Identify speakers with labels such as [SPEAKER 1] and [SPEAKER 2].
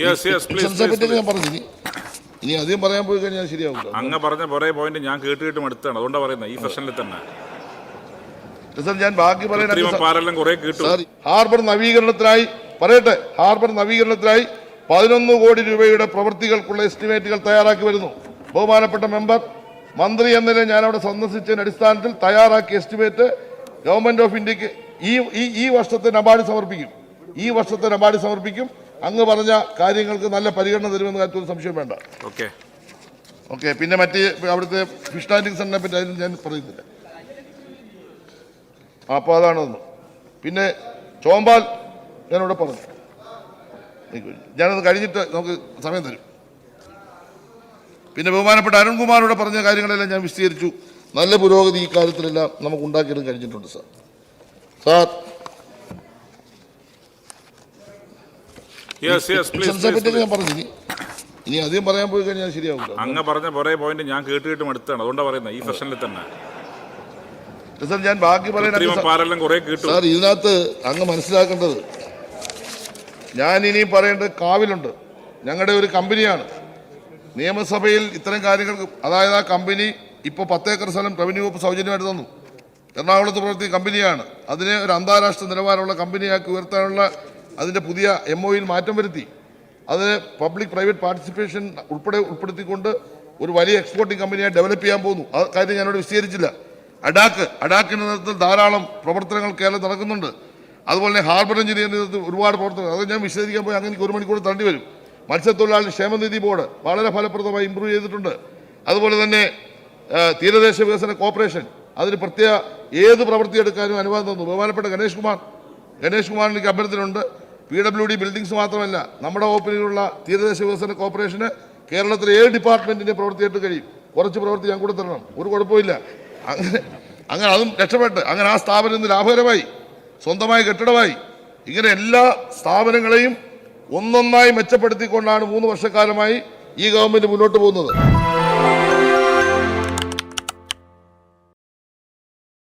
[SPEAKER 1] ഞാൻ പറഞ്ഞു ഇനി ഇനി അധികം പറയാൻ പോയി കഴിഞ്ഞാൽ ശരിയാവില്ല
[SPEAKER 2] അങ്ങ് പറഞ്ഞ കുറേ പോയിന്റ് ഞാൻ കേട്ട് കേട്ടും എടുത്താണ് അതുകൊണ്ടാണ് പറയുന്നത് ഈ സെഷനിൽ തന്നെ.
[SPEAKER 1] സാർ ഞാൻ ബാക്കി സാർ ഹാർബർ നവീകരണത്തിനായി പറയട്ടെ ഹാർബർ നവീകരണത്തിനായി പതിനൊന്ന് കോടി രൂപയുടെ പ്രവൃത്തികൾക്കുള്ള എസ്റ്റിമേറ്റുകൾ തയ്യാറാക്കി വരുന്നു. ബഹുമാനപ്പെട്ട മെമ്പർ മന്ത്രി എന്ന നിലയിൽ ഞാൻ അവിടെ സന്ദർശിച്ചതിന്റെ അടിസ്ഥാനത്തിൽ തയ്യാറാക്കിയ എസ്റ്റിമേറ്റ് ഗവൺമെന്റ് ഓഫ് ഇന്ത്യയ്ക്ക് ഈ ഈ വർഷത്തെ നബാർഡ് സമർപ്പിക്കും. ഈ വർഷത്തെ നബാർഡ് സമർപ്പിക്കും. അങ്ങ് പറഞ്ഞ കാര്യങ്ങൾക്ക് നല്ല പരിഗണന തരുമെന്ന കാര്യത്തിൽ സംശയം വേണ്ട.
[SPEAKER 2] ഓക്കെ.
[SPEAKER 1] ഓക്കെ പിന്നെ മറ്റ് അവിടുത്തെ ഫിഷ് ടാൻഡിങ് സെന്ററിനെ പറ്റി അതിന് ഞാൻ പറയുന്നില്ല. അപ്പോൾ അതാണതെന്ന് പിന്നെ ചോമ്പാൽ ഞാനിവിടെ പറഞ്ഞു. ഞാനത് കഴിഞ്ഞിട്ട് നമുക്ക് സമയം തരും. പിന്നെ ബഹുമാനപ്പെട്ട അരുൺകുമാറോട് പറഞ്ഞ കാര്യങ്ങളെല്ലാം ഞാൻ വിശദീകരിച്ചു. നല്ല പുരോഗതി ഈ കാര്യത്തിലെല്ലാം നമുക്ക് ഉണ്ടാക്കിയെടുക്കാൻ കഴിഞ്ഞിട്ടുണ്ട് സാർ. സാർ ഞാൻ പറഞ്ഞു ഇനി അധികം പറയാൻ പോയി കഴിഞ്ഞാൽ ശരിയാവില്ല
[SPEAKER 2] അങ്ങ് പറഞ്ഞ കുറേ പോയിന്റ് ഞാൻ കേട്ടിട്ട് അടുത്താണ്. അതുകൊണ്ടാണ് പറയുന്നത് ഈ സെഷനിൽ തന്നെ.
[SPEAKER 1] സാർ ഞാൻ ബാക്കി
[SPEAKER 2] പറയുന്നത്
[SPEAKER 1] സാർ ഇതിനകത്ത് അങ്ങ് മനസ്സിലാക്കേണ്ടത് ഞാൻ ഇനിയും പറയേണ്ടത് കാവിലുണ്ട്. ഞങ്ങളുടെ ഒരു കമ്പനിയാണ്. നിയമസഭയിൽ ഇത്തരം കാര്യങ്ങൾ അതായത് ആ കമ്പനി ഇപ്പോൾ പത്തേക്കർ സ്ഥലം റവന്യൂ വകുപ്പ് സൗജന്യമായിട്ട് തന്നു. എറണാകുളത്ത് പ്രവർത്തി കമ്പനിയാണ്. അതിനെ ഒരു അന്താരാഷ്ട്ര നിലവാരമുള്ള കമ്പനിയാക്കി ഉയർത്താനുള്ള അതിന്റെ പുതിയ എം ഒയിൽ മാറ്റം വരുത്തി. അത് പബ്ലിക് പ്രൈവറ്റ് പാർട്ടിസിപ്പേഷൻ ഉൾപ്പെടെ ഉൾപ്പെടുത്തിക്കൊണ്ട് ഒരു വലിയ എക്സ്പോർട്ടിംഗ് കമ്പനിയായി ഡെവലപ്പ് ചെയ്യാൻ പോകുന്നു. ആ കാര്യം ഞാനോട് വിശദീകരിച്ചില്ല. അഡാക്ക് അഡാക്കിന്റെ നേതൃത്വത്തിൽ ധാരാളം പ്രവർത്തനങ്ങൾ കേരളം നടക്കുന്നുണ്ട്. അതുപോലെ തന്നെ ഹാർബർ എഞ്ചിനീയറിംഗ് നേതൃത്വത്തിൽ ഒരുപാട് പ്രവർത്തനങ്ങൾ. അത് ഞാൻ വിശദീകരിക്കാൻ പോയി. അങ്ങനെ ഒരു മണിക്കൂർ തണ്ടി വരും. മത്സ്യത്തൊഴിലാളി ക്ഷേമനിധി ബോർഡ് വളരെ ഫലപ്രദമായി ഇമ്പ്രൂവ് ചെയ്തിട്ടുണ്ട്. അതുപോലെ തന്നെ തീരദേശ വികസന കോർപ്പറേഷൻ അതിന് പ്രത്യേക ഏത് പ്രവൃത്തി എടുക്കാനും അനുവാദം തന്നു. ബഹുമാനപ്പെട്ട ഗണേഷ് കുമാർ. ഗണേഷ് കുമാറിന് എനിക്ക് അഭ്യർത്ഥനയുണ്ട്. പി ഡബ്ല്യു ഡി ബിൽഡിങ്സ് മാത്രമല്ല നമ്മുടെ വകുപ്പിലുള്ള തീരദേശ വികസന കോർപ്പറേഷന് കേരളത്തിലെ ഏത് ഡിപ്പാർട്ട്മെന്റിന്റെ പ്രവൃത്തിയായിട്ട് കഴിയും. കുറച്ച് പ്രവൃത്തി ഞാൻ കൂടെ തരണം. ഒരു കുഴപ്പമില്ല അങ്ങനെ അങ്ങനെ അതും രക്ഷപ്പെട്ട്. അങ്ങനെ ആ സ്ഥാപനം ഇന്ന് ലാഭകരമായി സ്വന്തമായ കെട്ടിടമായി. ഇങ്ങനെ എല്ലാ സ്ഥാപനങ്ങളെയും ഒന്നൊന്നായി മെച്ചപ്പെടുത്തിക്കൊണ്ടാണ് മൂന്ന് വർഷക്കാലമായി ഈ ഗവൺമെന്റ് മുന്നോട്ട് പോകുന്നത്.